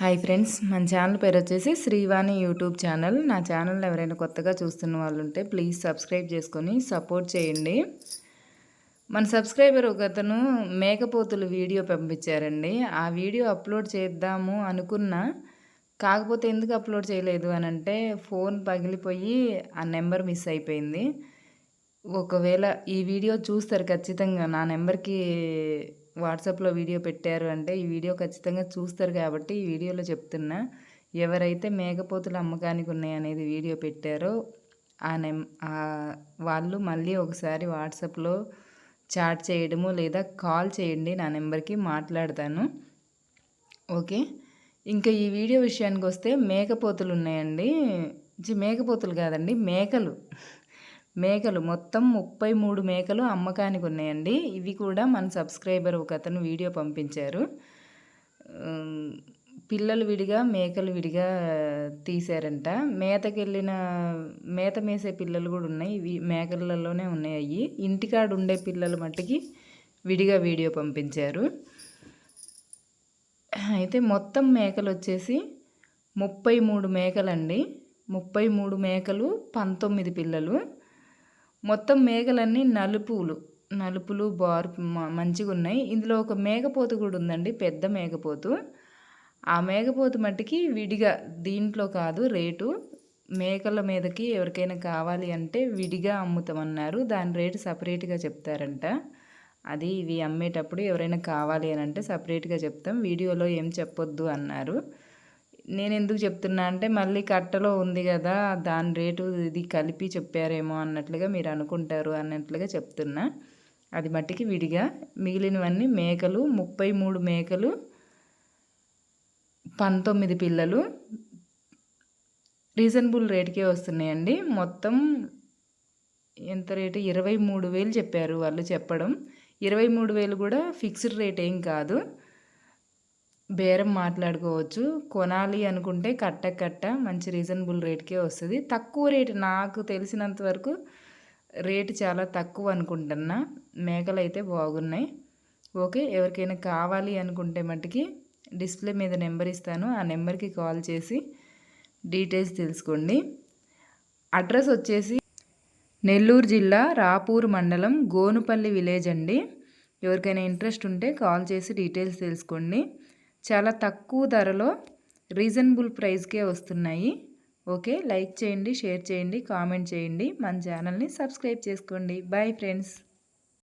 Hi friends మన channel పేరు వచ్చేసి శ్రీవాణి యూట్యూబ్ ఛానల్. నా ఛానల్ ఎవరైనా కొత్తగా చూస్తున్న వాళ్ళు ఉంటే ప్లీజ్ సబ్స్క్రైబ్ చేసుకొని సపోర్ట్ చేయండి. మన సబ్స్క్రైబర్ ఒక అతను మేకపోతులు వీడియో పంపించారండి. ఆ వీడియో అప్లోడ్ చేద్దాము అనుకున్నా కాకపోతే ఎందుకు అప్లోడ్ చేయలేదు అని అంటే ఫోన్ పగిలిపోయి ఆ నెంబర్ మిస్ అయిపోయింది. ఒకవేళ ఈ వీడియో చూస్తారు ఖచ్చితంగా. నా నెంబర్కి వాట్సాప్లో వీడియో పెట్టారు అంటే ఈ వీడియో ఖచ్చితంగా చూస్తారు కాబట్టి ఈ వీడియోలో చెప్తున్నా. ఎవరైతే మేకపోతులు అమ్మకానికి ఉన్నాయనేది వీడియో పెట్టారో ఆ నెం వాళ్ళు మళ్ళీ ఒకసారి వాట్సాప్లో చాట్ చేయడము లేదా కాల్ చేయండి. నా నెంబర్కి మాట్లాడతాను. ఓకే? ఇంకా ఈ వీడియో విషయానికి వస్తే మేకపోతులు ఉన్నాయండి. మేకపోతులు కాదండి మేకలు. మేకలు. మొత్తం ముప్పై మూడు మేకలు అమ్మకానికి ఉన్నాయండి. ఇవి కూడా మన సబ్స్క్రైబర్ ఒక అతను వీడియో పంపించారు. పిల్లలు విడిగా మేకలు విడిగా తీశారంట. మేతకి వెళ్ళిన మేత మేసే పిల్లలు కూడా ఉన్నాయి. ఇవి మేకలలోనే ఉన్నాయి అవి ఇంటికాడ ఉండే పిల్లలు మట్టికి విడిగా వీడియో పంపించారు. అయితే మొత్తం మేకలు వచ్చేసి ముప్పై మూడు మేకలండి. ముప్పై మూడు మేకలు పంతొమ్మిది పిల్లలు. మొత్తం మేకలన్నీ నలుపులు నలుపులు బార్ మంచిగా ఉన్నాయి ఇందులో ఒక మేకపోతు కూడా ఉందండి పెద్ద మేకపోతు ఆ మేకపోతు మట్టికి విడిగా దీంట్లో కాదు రేటు. మేకల మీదకి ఎవరికైనా కావాలి అంటే విడిగా అమ్ముతామన్నారు. దాని రేటు సపరేట్గా చెప్తారంట. అది ఇవి అమ్మేటప్పుడు ఎవరైనా కావాలి అని అంటే సపరేట్గా చెప్తాం. వీడియోలో ఏం చెప్పొద్దు అన్నారు. నేను ఎందుకు చెప్తున్నా అంటే మళ్ళీ కట్టలో ఉంది కదా దాని రేటు ఇది కలిపి చెప్పారేమో అన్నట్లుగా మీరు అనుకుంటారు అన్నట్లుగా చెప్తున్నా. అది మట్టికి విడిగా మిగిలినవన్నీ మేకలు ముప్పై మూడు మేకలు పంతొమ్మిది పిల్లలు. రీజనబుల్ రేటుకే వస్తున్నాయండి. మొత్తం ఎంత రేటు? ఇరవై మూడు వేలు చెప్పారు వాళ్ళు చెప్పడం. ఇరవై మూడు వేలు కూడా ఫిక్స్డ్ రేట్ ఏం కాదు. బేరం మాట్లాడుకోవచ్చు. కొనాలి అనుకుంటే కట్ట కట్ట మంచి రీజనబుల్ రేట్కే వస్తుంది. తక్కువ రేటు నాకు తెలిసినంత వరకు రేటు చాలా తక్కువ అనుకుంటున్నా. మేకలు అయితే బాగున్నాయి. ఓకే ఎవరికైనా కావాలి అనుకుంటే మట్టుకి డిస్ప్లే మీద నెంబర్ ఇస్తాను. ఆ నెంబర్కి కాల్ చేసి డీటెయిల్స్ తెలుసుకోండి. అడ్రస్ వచ్చేసి నెల్లూరు జిల్లా రాపూర్ మండలం గోనుపల్లి విలేజ్ అండి. ఎవరికైనా ఇంట్రెస్ట్ ఉంటే కాల్ చేసి డీటెయిల్స్ తెలుసుకోండి. చాలా తక్కువ ధరలో రీజనబుల్ ప్రైస్కే వస్తున్నాయి. ఓకే లైక్ చేయండి షేర్ చేయండి కామెంట్ చేయండి. మన ఛానల్ని సబ్స్క్రైబ్ చేసుకోండి. Bye friends.